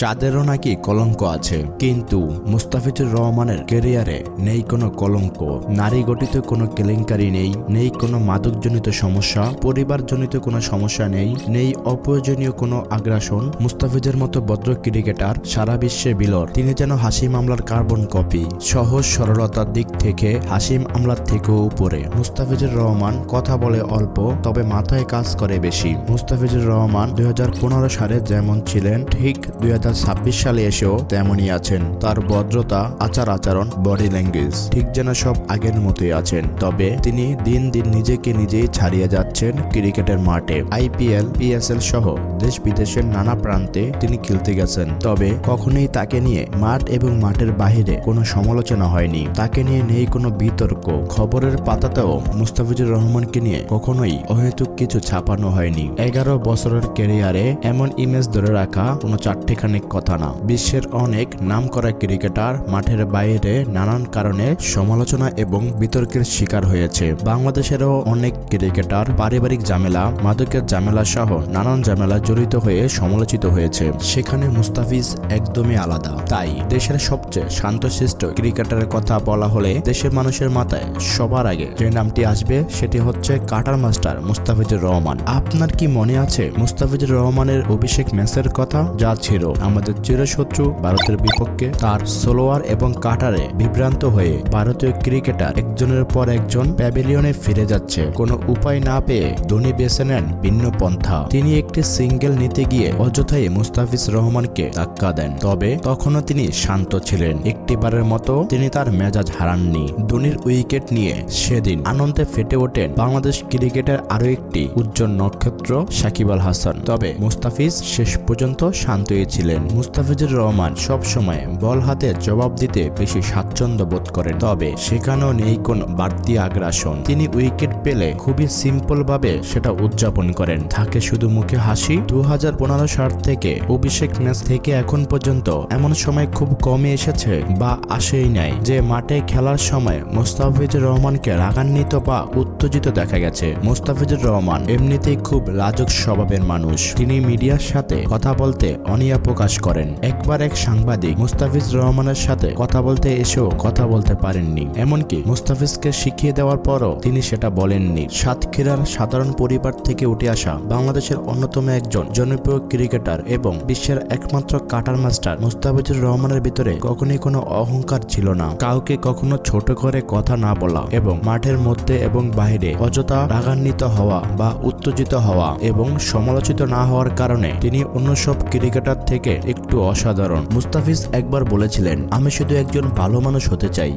চাঁদেরও নাকি কলঙ্ক আছে। কিন্তু মুস্তাফিজুর রহমানের কেরিয়ারে নেই কোনো কলঙ্ক। নারী গঠিত কোনো কেলেঙ্কারি নেই নেই কোনো মাদকজনিত সমস্যা, পরিবারজনিত কোনো সমস্যা নেই নেই অপ্রয়োজনীয় কোনো আগ্রাসন। মুস্তাফিজের মতো ভদ্র ক্রিকেটার সারা বিশ্বে বিলর তিনি যেন হাসিম আমলার কার্বন কপি। সহজ সরলতার দিক থেকে হাসিম আমলার থেকেও উপরে। মুস্তাফিজুর রহমান কথা বলে অল্প, তবে মাথায় কাজ করে বেশি। মুস্তাফিজুর রহমান দুই হাজার পনেরো সালে যেমন ছিলেন, ঠিক দু হাজার সালে এসেও তেমনই আছেন। তার ভদ্রতা, আচার আচরণ বডি ল্যাঙ্গুয়েজ ঠিক যেন সব আগের মতোই আছেন। তবে তিনি দিন দিন নিজেকে নিজেই ছাড়িয়ে যাচ্ছেন ক্রিকেটের মাঠে। আইপিএল পিএসএল সহ দেশ বিদেশের নানা প্রান্তে তিনি খেলতে গেছেন। তবে কখনোই তাকে নিয়ে মাঠ এবং মাঠের বাহিরে কোনো সমালোচনা হয়নি। তাকে নিয়ে নেই কোনো বিতর্ক। খবরের পাতাতেও মুস্তাফিজুর রহমানকে নিয়ে কখনোই অহেতুক কিছু ছাপানো হয়নি। এগারো বছরের ক্যারিয়ারে এমন ইমেজ ধরে রাখা কোনো চারটেখানিক কথা না। বিশ্বের অনেক নাম করা ক্রিকেটার মাঠের বাইরে নানান কারণে সমালোচনা এবং বিতর্কের শিকার হয়েছে। বাংলাদেশেরও অনেক ক্রিকেটার পারিবারিক ঝামেলা, মাদকের ঝামেলা সহ নানান ঝামেলা জড়িত হয়ে সমালোচিত হয়েছে। সেখানে মুস্তাফিজ একদমই আলাদা। তাই দেশের সবচেয়ে শান্তশিষ্ট ক্রিকেটারের কথা বলা হলে দেশের মানুষের মাথায় সবার আগে যে নামটি আসবে সেটি হচ্ছে কাটার মাস্টার মুস্তাফিজুর রহমান। আপনার কি মনে আছে মুস্তাফিজুর রহমানের অভিষেক ম্যাচের কথা? যা ছিল। আমাদের চিরশত্রু ভারতের বিপক্ষে তার সোলোয়ার এবং কাটারে বিভ্রান্ত হয়ে ভারতীয় ক্রিকেটার একজনের পর একজন প্যাভিলিয়নে ফিরে যাচ্ছে। কোনো উপায় না পেয়ে ধোনি বেছে নেন ভিন্ন পন্থা। তিনি একটি সিঙ্গেল নিতে গিয়ে অযথাই মুস্তাফিজ রহমানকে ধাক্কা দেন। তবে তখনও তিনি শান্ত ছিলেন। একটিবারের মতো তিনি তার মেজাজ হারাননি। ধোনির উইকেট নিয়ে সেদিন আনন্দে ফেটে ওঠেন বাংলাদেশ ক্রিকেটের আরও একটি উজ্জ্বল নক্ষত্র সাকিব আল হাসান। তবে মুস্তাফিজ শেষ পর্যন্ত শান্তই ছিলেন। মুস্তাফিজুর রহমান সব সময় বল হাতে জবাব দিতে বেশি স্বাচ্ছন্দ্য বোধ করেন তবে সেখানেও নেই কোনো বাড়তি আগ্রাসন। তিনি উইকেট পেলে খুবই সিম্পল ভাবে সেটা উদযাপন করেন। থাকে শুধু মুখে হাসি। দু সাল থেকে অভিষেক ম্যাচ থেকে এখন পর্যন্ত এমন সময় খুব কমই এসেছে বা আসেই নাই, যে মাঠে খেলার সময় মোস্তাফিজুর রহমানকে রাগান্বিত বা উত্তেজিত দেখা গেছে। মোস্তাফিজুর রহমান এমনিতেই খুব লাজক স্বভাবের মানুষ। তিনি মিডিয়ার সাথে কথা বলতে অনিয়া প্রকাশ করেন। একবার এক সাংবাদিক মুস্তাফিজ রহমানের সাথে কথা বলতে এসেও কথা বলতে পারেননি। এমনকি মুস্তাফিজকে শিখিয়ে দেওয়ার পরও তিনি সেটা বলেননি। সাতক্ষীরার সাধারণ পরিবার থেকে উঠে আসা বাংলাদেশের অন্যতম একজন জনপ্রিয় ক্রিকেটার এবং বিশ্বের একমাত্র কাটার মাস্টার মুস্তাফিজুর রহমানের ভিতরে কখনোই কোনো অহংকার ছিল না। কাউকে কখনো ছোট করে কথা না বলা এবং মাঠের মধ্যে এবং বাইরে অযথা রাগান্বিত হওয়া বা উত্তেজিত হওয়া এবং সমালোচিত না হওয়ার কারণে তিনি অন্য সব ক্রিকেটার থেকে একটু অসাধারণ। মুস্তাফিজ একবার বলেছিলেন আমি শুধু একজন ভালো মানুষ হতে চাই।